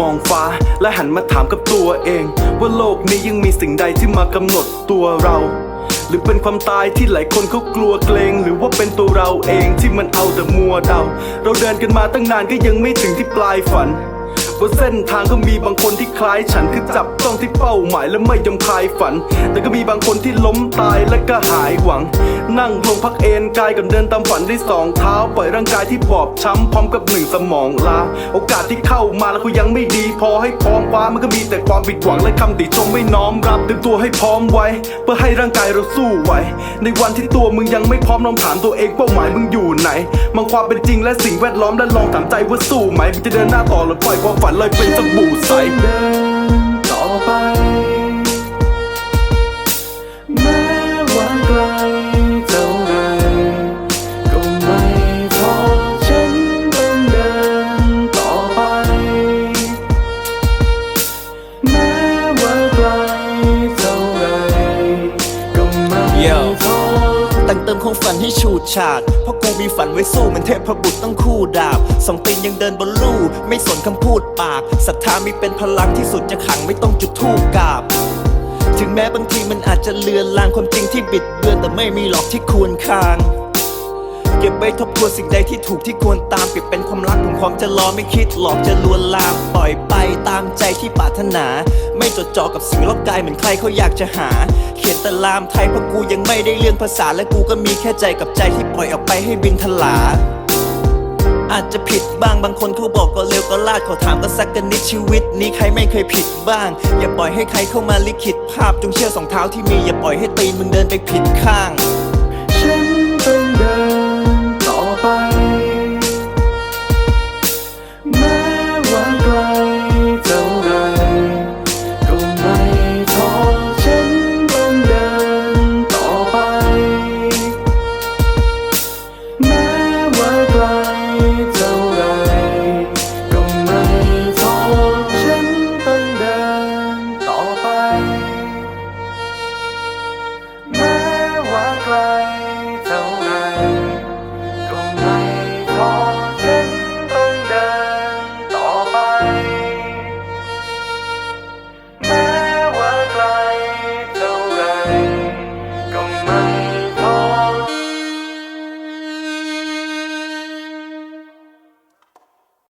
มองฟ้า และหันมาถามกับตัวเอง ว่าโลกนี้ยังมีสิ่งใดที่มากำหนดตัวเรา หรือเป็นความตายที่หลายคนเขากลัวเกรงหรือว่าเป็นตัวเราเองที่มันเอาแต่มัวเดา เราเดินกันมาตั้งนานก็ยังไม่ถึงที่ปลายฝันบนเส้นทางก็มีบางคนที่คล้ายฉันคือจับต้องที่เป้าหมายและไม่ยอมคลายฝัน แต่ก็มีบางคนที่ล้มตายและก็หายหวัง นั่งลงพักเอนกายกับเดินตามฝันด้วยสองเท้า ปล่อยร่างกายที่บอบช้ำพร้อมกับหนึ่งสมองลา โอกาสที่เข้ามาแล้วก็ยังไม่ดี พอให้พร้อมคว้ามันก็มีแต่ความผิดหวังและคำติชมไม่น้อมรับเตรียมตัวให้พร้อมไว้ เพื่อให้ร่างกายเราสู้ไหวในวันที่ตัวมึงยังไม่พร้อมลองถามตัวเองเป้าหมายมึงอยู่ไหนมองความเป็นจริงและสิ่งแวดล้อมและลองถามใจว่าสู้ไหมมึงจะเดินหน้าต่อหรือปล่อยความฝันลอยเป็นสบู่ใส คงฝันให้ฉูดฉาด เพราะกูมีฝันไว้สู้เหมือนเทพบุตรต้องคู่ดาบ สองตีนยังเดินบนลู่ไม่สนคำพูดปากศรัทธามีเป็นพลังที่สุดจะขังไม่ต้องจุดธูปกราบ ถึงแม้บางทีมันอาจจะเลือนลางความจริงที่บิดเบือนแต่ไม่มีหรอกที่ควรคาง เก็บไว้ทบทวนสิ่งใดที่ถูกที่ควรตามเปรียบเป็นความรักของความจะรอไม่คิดหลอกจะลวนลามปล่อยไปตามใจที่ปรารถนา ไม่จดจ่อกับสิ่งรอบกายเหมือนใครเขาอยากจะหา เขียนแต่ลามไทยเพราะกูยังไม่ได้เรื่องภาษาและกูก็มีแค่ใจกับใจที่ปล่อยออกไปให้บินทลาอาจจะผิดบ้างบางคนเขาบอกก็เร็วก็ลาดขอถามก็สักกันนิดชีวิต นี้ใครไม่เคยผิดบ้าง อย่าปล่อยให้ใครเข้ามาลิขิตภาพจงเชื่อสองเท้าที่มีอย่าปล่อยให้ตีนมึงเดินไปผิดข้าง